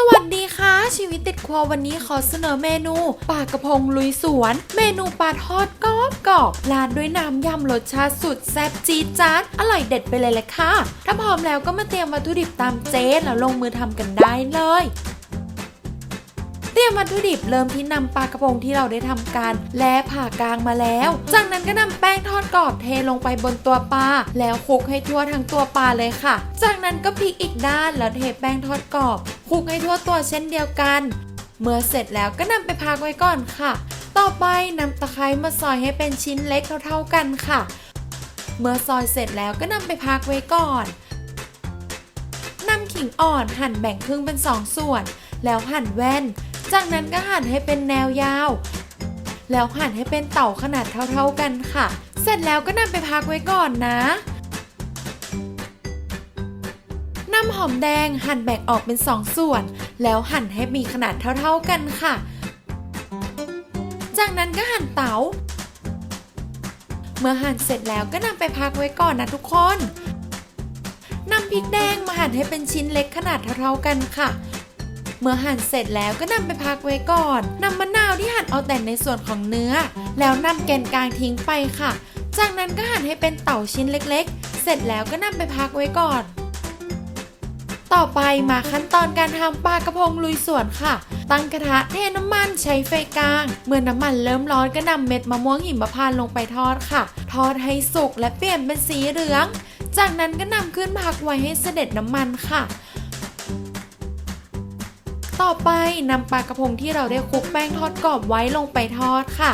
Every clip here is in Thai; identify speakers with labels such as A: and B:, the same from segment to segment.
A: สวัสดีค่ะ ชีวิตติดครัววันนี้ขอเสนอเมนูปลากระพงลุยสวน เมนูปลาทอดกรอบกรอบราดด้วยน้ำยำรสชาติสุดแซ่บจี๊ดจ๊าดอร่อยเด็ดไปเลยแหละค่ะ ถ้าพร้อมแล้วก็มาเตรียมวัตถุดิบตามเจ๊แล้วลงมือทำกันได้เลยเตรียมวัตถุดิบเริ่มที่นำปลากระพงที่เราได้ทำการและผ่ากลางมาแล้ว จากนั้นก็นำแป้งทอดกรอบเทลงไปบนตัวปลาแล้วคลุกให้ทั่วทั้งตัวปลาเลยค่ะ จากนั้นก็พลิกอีกด้านแล้วเทแป้งทอดกรอบ คลุกให้ทั่วตัวเช่นเดียวกัน เมื่อเสร็จแล้วก็นำไปพักไว้ก่อนค่ะ ต่อไปนำตะไคร้มาซอยให้เป็นชิ้นเล็กเท่าๆกันค่ะ เมื่อซอยเสร็จแล้วก็นำไปพักไว้ก่อนนำขิงอ่อนหั่นแบ่งครึ่งเป็นสองส่วน แล้วหั่นแว่น จากนั้นก็หั่นให้เป็นแนวยาว แล้วหั่นให้เป็นเต่าขนาดเท่าๆกันค่ะ เสร็จแล้วก็นำไปพักไว้ก่อนนะ นำหอมแดงหั่นแบ่งออกเป็นสองส่วน แล้วหั่นให้มีขนาดเท่าๆกันค่ะ จากนั้นก็หั่นเต๋า เมื่อหั่นเสร็จแล้วก็นำไปพักไว้ก่อนนะทุกคนนำพริกแดงมาหั่นให้เป็นชิ้นเล็กขนาดเท่าๆกันค่ะ เมื่อหั่นเสร็จแล้วก็นำไปพักไว้ก่อนนำมะนาวที่หั่นเอาแต่ในส่วนของเนื้อ แล้วนำแกนกลางทิ้งไปค่ะ จากนั้นก็หั่นให้เป็นเต่าชิ้นเล็กๆ เสร็จแล้วก็นำไปพักไว้ก่อน ต่อไปมาขั้นตอนการทำปลากระพงลุยสวนค่ะ ตั้งกระทะเทน้ำมันใช้ไฟกลาง เมื่อน้ำมันเริ่มร้อนก็นำเม็ดมะม่วงหิมพานต์ลงไปทอดค่ะ ทอดให้สุกและเปลี่ยนเป็นสีเหลือง จากนั้นก็นำขึ้นพักไว้ให้เสด็จน้ำมันค่ะต่อไปนำปลากระพงที่เราได้คลุกแป้งทอดกรอบไว้ลงไปทอดค่ะ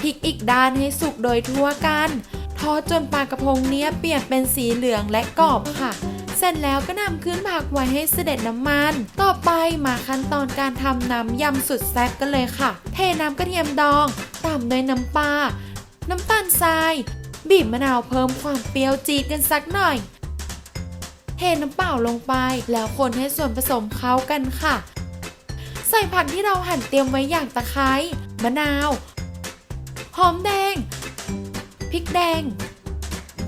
A: พลิกอีกด้านให้สุกโดยทั่วกัน ทอดจนปลากระพงเนี้ยเปลี่ยนเป็นสีเหลืองและกรอบค่ะ เสร็จแล้วก็นำขึ้นผักไว้ให้เสด็จน้ำมัน ต่อไปมาขั้นตอนการทำน้ำยำสุดแซ่บกันเลยค่ะ เทน้ำกระเทียมดองตามด้วยน้ำปลา น้ำตาลทราย บีบมะนาวเพิ่มความเปรี้ยวจี๊ดกันสักหน่อย เทน้ำเปล่าลงไป แล้วคนให้ส่วนผสมเข้ากันค่ะ ใส่ผักที่เราหั่นเตรียมไว้อย่างตะไคร้ มะนาว หอมแดง พริกแดง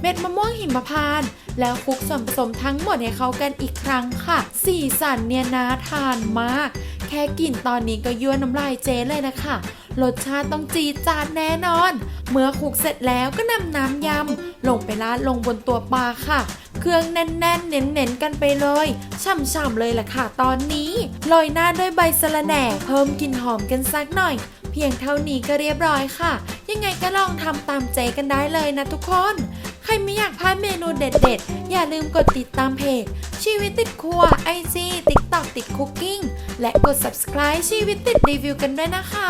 A: เม็ดมะม่วงหิมพานต์แล้วคลุกส่วนผสมทั้งหมดให้เข้ากันอีกครั้งค่ะ สีสันเนี่ยน่าทานมาก แค่กลิ่นตอนนี้ก็ยั่วน้ำลายเจ๊เลยนะคะรสชาติต้องจีดจานแน่นอน เมื่อคลุกเสร็จแล้วก็นำน้ำยำลงไปราดลงบนตัวปลาค่ะ เครื่องแน่นๆ เน้นๆ กันไปเลย ช่ำๆเลยล่ะค่ะตอนนี้โรยหน้าด้วยใบสะระแหน่ เพิ่มกลิ่นหอมกันสักหน่อย เพียงเท่านี้ก็เรียบร้อยค่ะ ยังไงก็ลองทำตามเจกันได้เลยนะทุกคน ใครไม่อยากพลาดเมนูเด็ดๆ อย่าลืมกดติดตามเพจ ชีวิตติดครัว IG TikTok ติดคุกกิ้งและกด subscribe ชีวิตติดรีวิวกันด้วยนะคะ